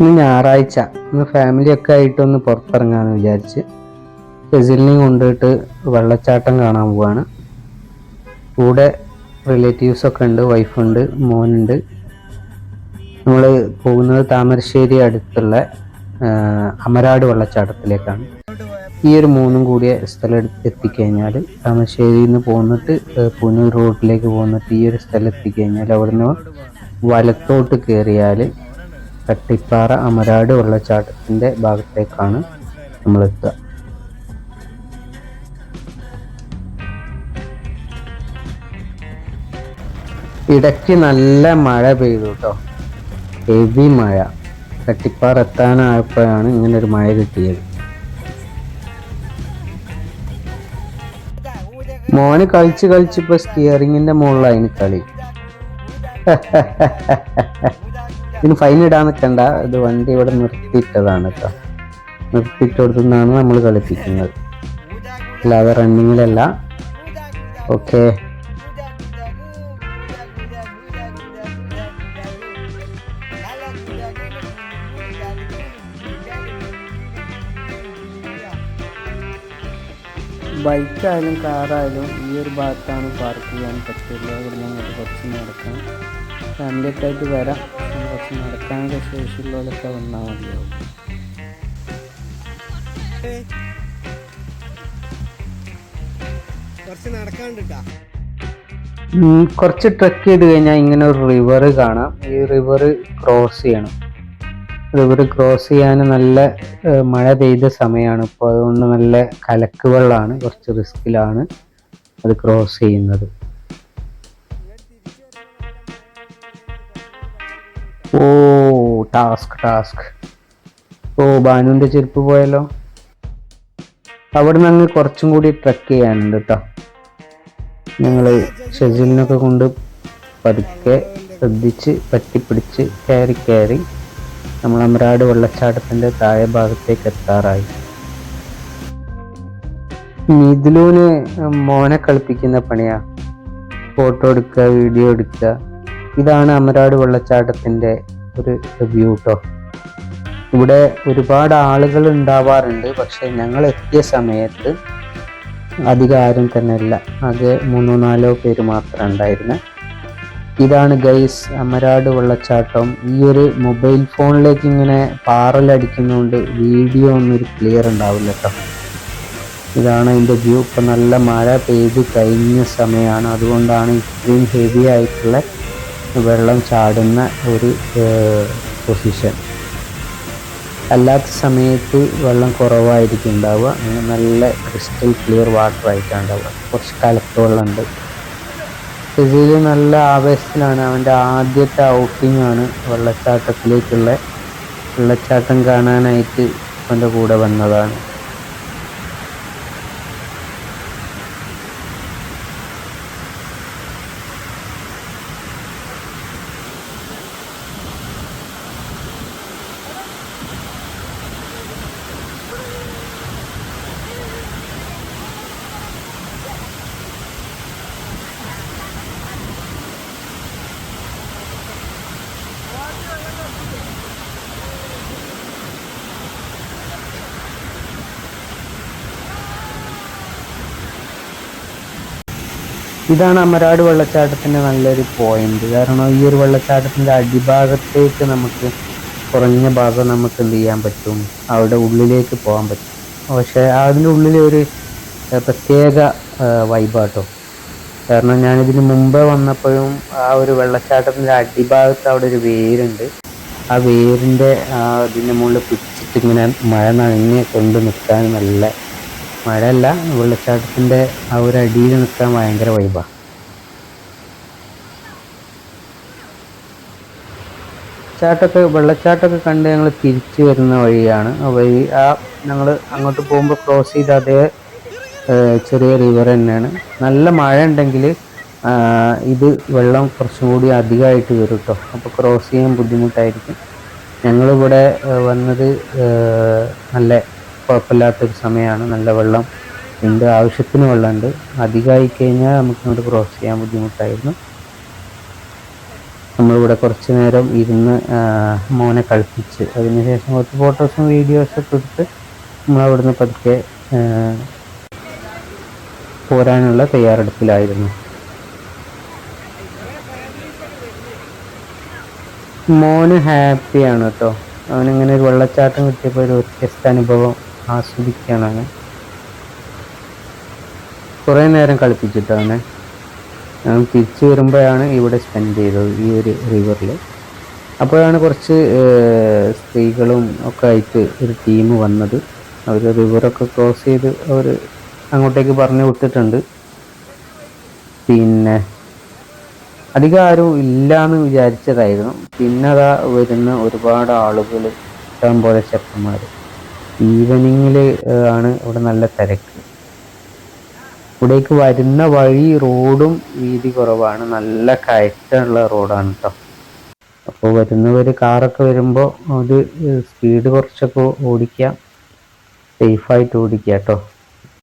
ഇന്ന് ഞായറാഴ്ച. ഇന്ന് ഫാമിലിയൊക്കെ ആയിട്ടൊന്ന് പുറത്തിറങ്ങാന്ന് വിചാരിച്ച് ഫെസിലിനെയും കൊണ്ടുപോയിട്ട് വെള്ളച്ചാട്ടം കാണാൻ പോവാണ്. കൂടെ റിലേറ്റീവ്സൊക്കെ ഉണ്ട് വൈഫുണ്ട് മോനുണ്ട്. നമ്മൾ പോകുന്നത് താമരശ്ശേരി അടുത്തുള്ള അമരാട് വെള്ളച്ചാട്ടത്തിലേക്കാണ്. ഈ ഒരു മൂന്നും കൂടിയ സ്ഥലം എത്തിക്കഴിഞ്ഞാൽ താമരശ്ശേരിയിൽ നിന്ന് പോന്നിട്ട് പുനൂർ റോഡിലേക്ക് പോന്നിട്ട് ഈ ഒരു സ്ഥലം എത്തിക്കഴിഞ്ഞാൽ അവിടുന്ന് വലത്തോട്ട് കയറിയാൽ കട്ടിപ്പാറ അമരാട് വെള്ളച്ചാട്ടത്തിന്റെ ഭാഗത്തേക്കാണ് നമ്മൾ എത്തുക ഇടയ്ക്ക് നല്ല മഴ പെയ്തു കേട്ടോ. ഹെവി മഴ. കട്ടിപ്പാറ എത്താനായപ്പോഴാണ് ഇങ്ങനെ ഒരു മഴ കിട്ടിയത്. മോന് കളിച്ച് കളിച്ച് ഇപ്പൊ സ്റ്റിയറിങ്ങിന്റെ മുകളിലായി കളി ഇതിന് ഫൈൻ ഇടാൻ നിൽക്കണ്ട ഇത് വണ്ടി ഇവിടെ നിർത്തിയിട്ടതാണ് കേട്ടോ നിർത്തിയിട്ടെടുത്തുനിന്നാണ് നമ്മൾ കളിപ്പിക്കുന്നത്. അല്ലാതെ റണ്ണിങ്ങിലല്ല ഓക്കെ ബൈക്കായാലും കാറായാലും ഈ ഒരു ഭാഗത്താണ് പാർക്ക് ചെയ്യാൻ പറ്റില്ല ഇവിടെ നിന്ന് കുറച്ച് നടക്കാം. ഫാമിലിയൊക്കെ ആയിട്ട് വരാം. കുറച്ച് നടക്കാനൊക്കെ ശേഷിയുള്ളവരൊക്കെ വന്നാൽ മതിയാവും കുറച്ച് ട്രക്ക് ചെയ്ത് കഴിഞ്ഞാൽ ഇങ്ങനെ ഒരു റിവർ കാണാം. ഈ റിവർ ക്രോസ് ചെയ്യണം. റിവർ ക്രോസ് ചെയ്യാൻ നല്ല മഴ പെയ്ത സമയമാണ്. ഇപ്പോൾ അതുകൊണ്ട് നല്ല കലക്ക് വെള്ളമാണ്. കുറച്ച് റിസ്ക്കിലാണ് അത് ക്രോസ് ചെയ്യുന്നത്. ഓ ടാസ്ക് ടാസ്ക് ഓ ബാനുവിന്റെ ചെരുപ്പ് പോയല്ലോ അവിടെ നിന്ന് അങ്ങ് കുറച്ചും കൂടി ട്രക്ക് ചെയ്യാനുണ്ട് കേട്ടോ ഞങ്ങൾ ഷെസിലിനൊക്കെ കൊണ്ട് പതുക്കെ ശ്രദ്ധിച്ച് പറ്റിപ്പിടിച്ച് കയറി കയറി നമ്മൾ അമരാട് വെള്ളച്ചാട്ടത്തിന്റെ താഴെ ഭാഗത്തേക്ക് എത്താറായി. മിഥുലൂന് മോനെ കളിപ്പിക്കുന്ന പണിയാ. ഫോട്ടോ എടുക്കുക വീഡിയോ എടുക്കുക ഇതാണ് അമരാട് വെള്ളച്ചാട്ടത്തിന്റെ ഒരു വ്യൂ ഇവിടെ ഒരുപാട് ആളുകൾ ഉണ്ടാവാറുണ്ട് പക്ഷെ ഞങ്ങൾ എത്തിയ സമയത്ത് അധികം ആരും തന്നെ ഇല്ല. ആകെ മൂന്നോ നാലോ പേര് മാത്രം ഉണ്ടായിരുന്നു. ഇതാണ് ഗൈസ് അമരാട് വെള്ളച്ചാട്ടം. ഈ ഒരു മൊബൈൽ ഫോണിലേക്ക് ഇങ്ങനെ പാറലടിക്കുന്നതുകൊണ്ട് വീഡിയോ ഒന്നും ഒരു ക്ലിയർ ഉണ്ടാവില്ല കേട്ടോ ഇതാണ് അതിന്റെ വ്യൂ ഇപ്പം നല്ല മഴ പെയ്ത് കഴിഞ്ഞ സമയമാണ് അതുകൊണ്ടാണ് ഇത്രയും ഹെവി ആയിട്ടുള്ള വെള്ളം ചാടുന്ന ഒരു പൊസിഷൻ അല്ലാത്ത സമയത്ത് വെള്ളം കുറവായിരിക്കും ഉണ്ടാവുക. നല്ല ക്രിസ്റ്റൽ ക്ലിയർ വാട്ടർ ആയിട്ടാണ് ഉണ്ടാവുക. കുറച്ച് കലക്ക വെള്ളമുണ്ട്. ഇതിൽ നല്ല ആവേശത്തിലാണ്. അവന്റെ ആദ്യത്തെ ഔട്ടിംഗ് ആണ് വെള്ളച്ചാട്ടത്തിലേക്കുള്ള. വെള്ളച്ചാട്ടം കാണാനായിട്ട് അവന്റെ കൂടെ വന്നതാണ്. ഇതാണ് അമരാട് വെള്ളച്ചാട്ടത്തിന്റെ നല്ലൊരു പോയിന്റ് കാരണം ഈ ഒരു വെള്ളച്ചാട്ടത്തിന്റെ അടിഭാഗത്തേക്ക് നമുക്ക് കുറഞ്ഞ ഭാഗം നമുക്ക് എന്ത് ചെയ്യാൻ പറ്റും? അവിടെ ഉള്ളിലേക്ക് പോകാൻ പറ്റും. പക്ഷേ അതിന്റെ ഉള്ളിലൊരു പ്രത്യേക വൈബാട്ടോ കാരണം ഞാനിതിന് മുമ്പേ വന്നപ്പോഴും ആ ഒരു വെള്ളച്ചാട്ടത്തിന്റെ അടിഭാഗത്ത് അവിടെ ഒരു വേരുണ്ട്. ആ വേരിന്റെ ആ ഇതിന്റെ മുകളിൽ പിടിച്ചിട്ട് ഇങ്ങനെ മഴ നനഞ്ഞ് കൊണ്ട് നിൽക്കാൻ നല്ല മഴയല്ല വെള്ളച്ചാട്ടത്തിന്റെ ആ ഒരു അടിയിൽ നിൽക്കാൻ ഭയങ്കര വൈബാണ് ചാട്ടൊക്കെ വെള്ളച്ചാട്ടമൊക്കെ കണ്ട് ഞങ്ങൾ തിരിച്ചു വരുന്ന വഴിയാണ്. ആ വഴി ആ ഞങ്ങൾ അങ്ങോട്ട് പോകുമ്പോൾ ക്രോസ് ചെയ്ത അതേ ചെറിയ റിവർ തന്നെയാണ്. നല്ല മഴ ഉണ്ടെങ്കിൽ ഇത് വെള്ളം കുറച്ചും കൂടി അധികമായിട്ട് വരും കേട്ടോ അപ്പോൾ ക്രോസ് ചെയ്യാൻ ബുദ്ധിമുട്ടായിരിക്കും. ഞങ്ങളിവിടെ വന്നത് നല്ല കുഴപ്പമില്ലാത്തൊരു സമയമാണ്. നല്ല വെള്ളം ഉണ്ട്. ആവശ്യത്തിന് വെള്ളമുണ്ട്. അധികമായി കഴിഞ്ഞാൽ നമുക്ക് ഇങ്ങോട്ട് ക്രോസ് ചെയ്യാൻ ബുദ്ധിമുട്ടായിരുന്നു. നമ്മളിവിടെ കുറച്ച് നേരം ഇരുന്ന് മോനെ കളിപ്പിച്ച് അതിനുശേഷം കുറച്ച് ഫോട്ടോസും വീഡിയോസൊക്കെ എടുത്ത് നമ്മളവിടുന്ന് പതുക്കെ പോരാനുള്ള തയ്യാറെടുപ്പിലായിരുന്നു. മോന് ഹാപ്പിയാണ് കേട്ടോ. അവനിങ്ങനെ ഒരു വെള്ളച്ചാട്ടം കിട്ടിയപ്പോൾ ഒരു വ്യത്യസ്ത അനുഭവം. ആസ്വദിക്കുകയാണ് അവനെ കുറേ നേരം കളിപ്പിച്ചിട്ട് അവനെ അവൻ തിരിച്ചു വരുമ്പോഴാണ് ഇവിടെ സ്പെൻഡ് ചെയ്തത് ഈ ഒരു റിവറിൽ അപ്പോഴാണ് കുറച്ച് സ്ത്രീകളും ഒക്കെ ആയിട്ട് ഒരു ടീം വന്നത്. അവർ റിവറൊക്കെ ക്രോസ് ചെയ്ത് അവർ അങ്ങോട്ടേക്ക് പറഞ്ഞു വിട്ടിട്ടുണ്ട്. പിന്നെ അധികം ആരും ഇല്ല എന്ന് വിചാരിച്ചതായിരുന്നു. പിന്നെ അതാ വരുന്ന ഒരുപാട് ആളുകൾ ഇഷ്ടം പോലെ ചെക്കന്മാർ ഈവനിങ്ങിൽ ആണ് ഇവിടെ നല്ല തിരക്ക്. ഇവിടേക്ക് വരുന്ന വഴി റോഡും വീതി കുറവാണ്. നല്ല കയറ്റമുള്ള റോഡാണ് കേട്ടോ അപ്പോൾ വരുന്നവർ കാറൊക്കെ വരുമ്പോൾ അത് സ്പീഡ് കുറച്ചൊക്കെ ഓടിക്കുക. സേഫായിട്ട് ഓടിക്കുക കേട്ടോ